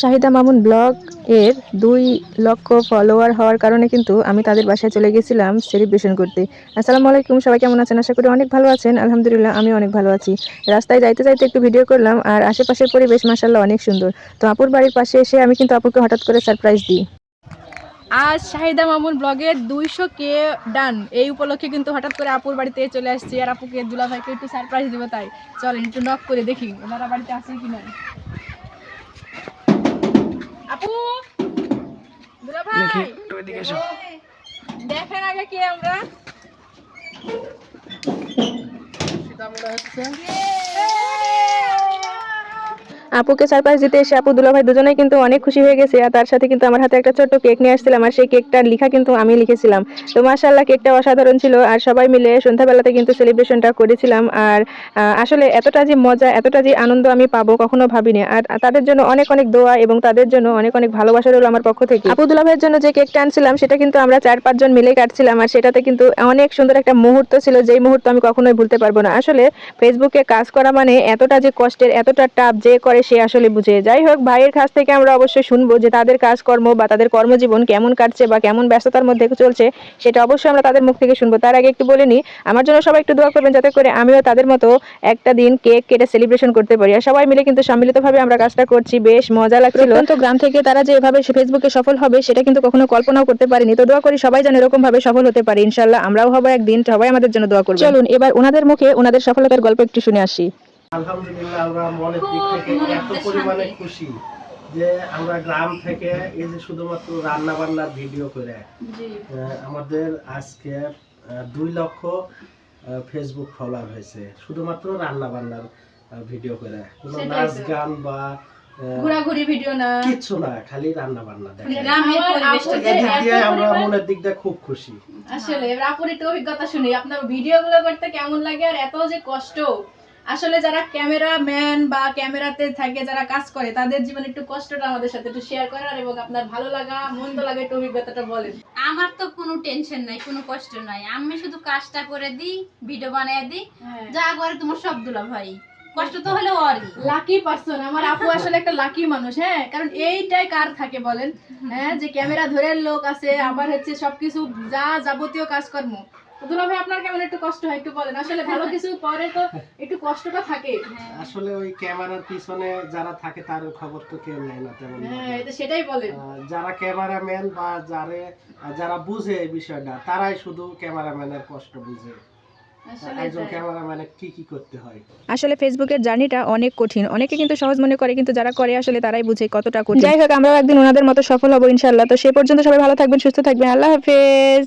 Shahida Mamun blog এর দুই লক্ষ ফলোয়ার হওয়ার কারণে কিন্তু আমি তাদের বাসায় চলে গেছিলাম সেলিব্রেশন করতে। আসসালামু আলাইকুম, সবাই কেমন আছেন? আশা করি অনেক ভালো আছেন। আলহামদুলিল্লাহ আমি অনেক ভালো আছি। রাস্তায় যাইতে যাইতে একটু ভিডিও করলাম আর আশেপাশের পরিবেশ মাসাল্লাহ অনেক সুন্দর। তো আপুর বাড়ির পাশে এসে আমি কিন্তু আপুকে হঠাৎ করে সারপ্রাইজ দিই। আজ শাহিদা মামুন ব্লগের দুইশো কে ডান। এই উপলক্ষে কিন্তু হঠাৎ করে আপুর বাড়িতে চলে আসছি আর আপুকে দুলা ভাইকে একটু সারপ্রাইজ দেবো তাই। চলেন, একটু নক করে দেখি ওনারা বাড়িতে আছে কিনা। আপু দুলা এসো। দেখেন আগে কি আমরা। আপুকে সারপ্রাইজ দিতে এসে আপু দুলাভাই দুজনেই কিন্তু অনেক খুশি হয়ে গেছে। আর তার সাথে কিন্তু আমার হাতে একটা ছোট্ট কেক নিয়ে আসছিলাম আর সেই কেকটার লেখা কিন্তু আমি লিখেছিলাম। তো মাশাল্লাহ কেকটা অসাধারণ ছিল। আর সবাই মিলে সন্ধ্যাবেলাতে কিন্তু সেলিব্রেশনটা করেছিলাম। আর আসলে এতটা যে মজা, এতটা যে আনন্দ আমি পাবো কখনো ভাবিনি। আর তাদের জন্য অনেক অনেক দোয়া এবং তাদের জন্য অনেক অনেক ভালোবাসা রইল আমার পক্ষ থেকে। আপু দুলাভাইয়ের জন্য যে কেকটা আনছিলাম, সেটা কিন্তু আমরা চার পাঁচজন মিলে কাটছিলাম। আর সেটাতে কিন্তু অনেক সুন্দর একটা মুহূর্ত ছিল, যেই মুহূর্ত আমি কখনোই ভুলতে পারব না। আসলে ফেসবুকে কাজ করা মানে এতটা যে কষ্টের, এতটা টাপ যে করে সে আসলে বুঝে। যাই হোক ভাইয়ের কাছ থেকে আমরা অবশ্যই শুনব যে তাদের কাজকর্ম বা তাদের কর্মজীবন কেমন কাটছে বা কেমন ব্যস্ততার মধ্যে চলছে সেটা অবশ্যই আমরা তাদের মুখ থেকে শুনব। তার আগে একটু বলে নিই আমার জন্য সবাই একটু দোয়া করবেন যাতে করে আমিও তাদের মতো একটা দিন কেক কেটে সেলিব্রেশন করতে পারি। আর সবাই মিলে কিন্তু সম্মিলিতভাবে আমরা কাজটা করছি বেশ মজা লাগছিল। তো গ্রাম থেকে তারা যে এভাবে ফেসবুকে সফল হবে সেটা কিন্তু কখনো কল্পনাও করতে পারিনি। তো দোয়া করি সবাই যেন এরকম ভাবে সফল হতে পারে। ইনশাল্লাহ আমরাও হব একদিন সবাই আমাদের জন্য দোয়া করবে চলুন এবার ওনাদের মুখে ওনাদের সফলতার গল্প একটু শুনে আসি। আলহামদুলিল্লাহ আমরা মনের দিক থেকে এত পরিমাণে খুশি যে আমরা গ্রাম থেকে এই যে শুধুমাত্র রান্না বান্নার ভিডিও করে আমাদের আজকে দুই লক্ষ ফেসবুক ফলোয়ার হয়েছে শুধুমাত্র রান্না বান্নার ভিডিও করে। কোনো নাচ গান বা ঘোরাঘুরি ভিডিও না। কিচ্ছু না খালি রান্না বান্না দেখে। আমরা মনের দিক দিয়ে খুব খুশি। আসলে এবার আপুর একটু অভিজ্ঞতা শুনি। আপনার ভিডিও গুলো করতে কেমন লাগে আর এত যে কষ্ট? আসলে যারা ক্যামেরা ম্যান বা ক্যামেরাতে থাকে যারা কাজ করে তাদের জীবনে একটু কষ্টটা আমাদের সাথে একটু শেয়ার করেন আর এবং আপনার ভালো লাগা মন্দ লাগা একটু অভিজ্ঞতাটা বলেন। আমার তো কোনো টেনশন নাই কোনো কষ্ট নাই। আমি শুধু কাজটা করে দিই ভিডিও বানিয়ে দিই। যা করে তোমার সব দুলা ভাই। কষ্ট তো হলে ওরই। লাকি পার্সন আমার আপু আসলে একটা লাকি মানুষ হ্যাঁ? কারণ এইটাই কার থাকে বলেন হ্যাঁ? যে ক্যামেরা ধরে লোক আছে আবার হচ্ছে সবকিছু যা যাবতীয় কাজকর্ম। দুলা ভাই আপনার কেমন একটু কষ্ট হয় একটু বলেন। আসলে ভালো কিছু পরে তো একটু কষ্টটা থাকে। আসলে ওই ক্যামেরার পিছনে যারা থাকে তার খবর তো কেউ নেয় না তেমন হ্যাঁ এটা সেটাই বলেন। যারা ক্যামেরাম্যান বা যারে যারা বুঝে এই বিষয়টা তারাই শুধু ক্যামেরাম্যানের কষ্ট বুঝে। আসলে একজন তাই। কি কি করতে হয়? আসলে ফেসবুকের জার্নিটা অনেক কঠিন। অনেকে কিন্তু সহজ মনে করে কিন্তু যারা করে আসলে তারাই বুঝে কতটা কঠিন। যাই হোক আমরাও একদিন ওনাদের মতো সফল হব ইনশাল্লাহ তো সে পর্যন্ত সবাই ভালো থাকবেন সুস্থ থাকবেন। আল্লাহ হাফেজ।